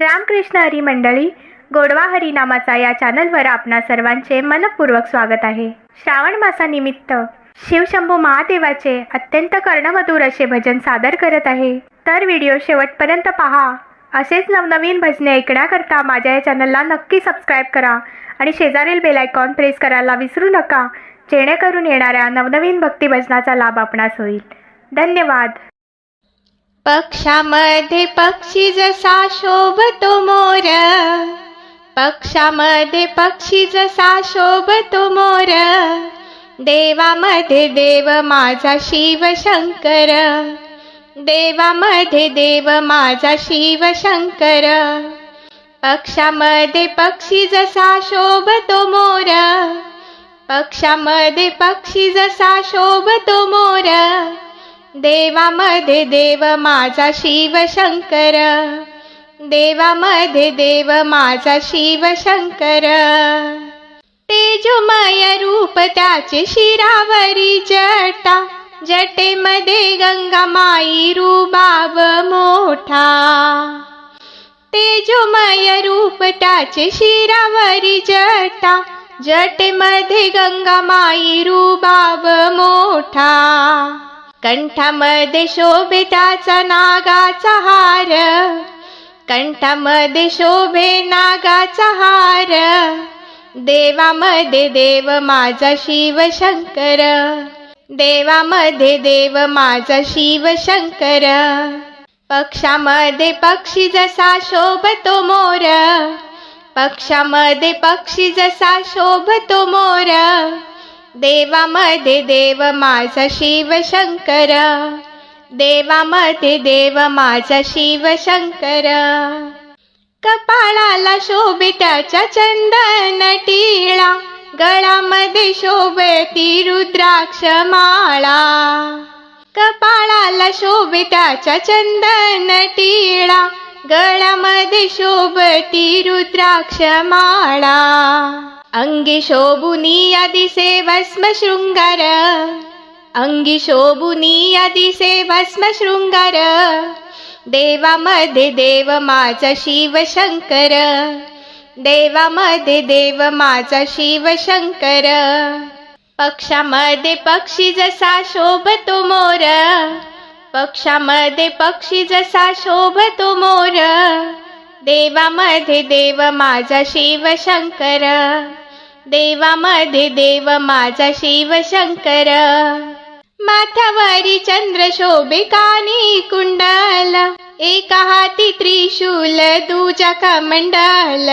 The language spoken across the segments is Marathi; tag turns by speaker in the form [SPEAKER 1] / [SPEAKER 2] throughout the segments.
[SPEAKER 1] रामकृष्ण हरी मंडळी गोडवा हरी नामाचा या चॅनलवर आपणा सर्वांचे मनपूर्वक स्वागत आहे. श्रावण मासानिमित्त शिवशंभू महादेवाचे अत्यंत कर्णमधुर असे भजन सादर करत आहे. तर व्हिडिओ शेवटपर्यंत पहा. असेच नवनवीन भजने ऐकण्याकरता माझ्या या चॅनलला नक्की सबस्क्राईब करा आणि शेजारील बेल आयकॉन प्रेस करायला विसरू नका. जेणेकरून येणाऱ्या नवनवीन भक्ती भजनाचा लाभ आपणास होईल. धन्यवाद.
[SPEAKER 2] पक्षामध्ये पक्षी जसा शोभतो मोर. पक्षामध्ये पक्षी जसा शोभतो मोर. देवामध्ये देव माझा शिव शंकर. देवामध्ये देव माझा शिव शंकर. पक्षामध्ये पक्षी जसा शोभतो मोर. पक्षामध्ये पक्षी जसा शोभतो मोर. देवामध्ये देव माझा शिव शंकर देवामध्ये देव माझा शिव शंकर तेजोमय रूप त्याचे शिरावरी जटा. जटेमध्ये गंगा माई रुबाब मोठा. तेजोमय रूप त्याचे शिरावरी जटा. जटेमध्ये गंगा माई रुबाब मोठा. कंठामध्ये शोभे त्याचा नागाचा हार. कंठामध्ये शोभे नागाचा हार. देवामध्ये देव माझा शिव शंकर. देवामध्ये देव माझा शिव शंकर. पक्षामध्ये पक्षी जसा शोभतो मोर. पक्षामध्ये पक्षी जसा शोभतो मोर. देवामध्ये देव माझा शिव शंकर देवामध्ये देव माझा शिव शंकर कपाळाला शोभे त्याच्या चंदन टिळा. गळामध्ये शोभती रुद्राक्ष माळा. कपाळाला शोभे त्याच्या चंदन टिळा. गळामध्ये शोभती रुद्राक्ष माळा. अंगी शोभुनी दिसे भस्म शृंगार अंगी शोभुनी दिसे भस्म शृंगार देवामध्ये देव माझा शिव शंकर देवामध्ये देव माझा शिव शंकर पक्षामध्ये पक्षी जसा शोभतो मोर पक्षामध्ये पक्षी जसा शोभतो मोर देवामध्ये देव माझा शिव शंकर देवामध्ये देव माझा शिव शंकर माथ्यावरी चंद्र शोभे कानी कुंडल. एका हाती त्रिशूल दुजा कमंडल.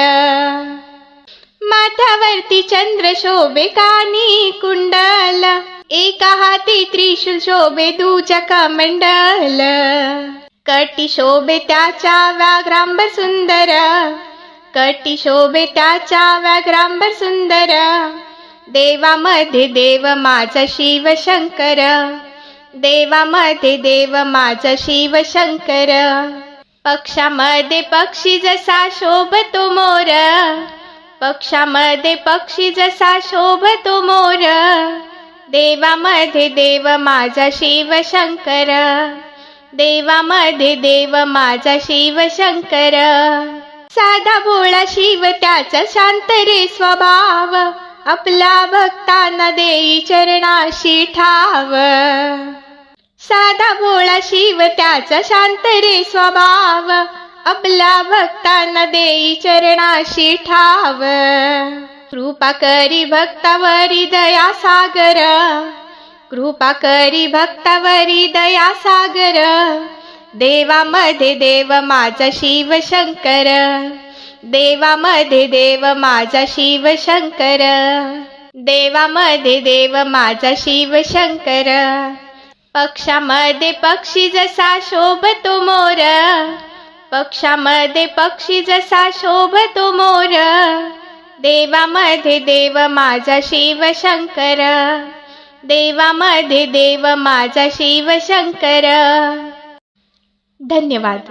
[SPEAKER 2] माथ्यावरती चंद्र शोभे कानी कुंडल. एका हाती त्रिशूल शोभे दुजा कमंडल. कटी शोभे त्याच्या व्याघ्रांबर सुंदर. कटी शोभे त्याच्या व्याघ्रांबर सुंदर. देवामध्ये देव माझा शिव शंकर. देवामध्ये देव माझा शिव शंकर. पक्षामध्ये पक्षी जसा शोभतो मोर. पक्षामध्ये पक्षी जसा शोभतो मोर. देवामध्ये देव माझा शिव शंकर. देवामध्ये देव माझा शिव शंकर. साधा भोळा शिव त्याचा शांत रे स्वभाव. आपल्या भक्तांना देई चरणाशी ठाव. साधा भोळा शिव त्याचा शांत रे स्वभाव. आपल्या भक्तांना देई चरणाशी ठाव. कृपा करी भक्तावरी दया सागर. कृपा करी भक्तावरी दया सागर. देवामध्ये देव माझा शिव शंकर देवामध्ये देव माझा शिव शंकर देवामध्ये देव माझा शिव शंकर पक्षामध्ये पक्षी जसा शोभतो मोर. पक्षामध्ये पक्षी जसा शोभतो मोर. देवामध्ये देव माझा शिव शंकर देवामध्ये देव माझा शिव शंकर धन्यवाद.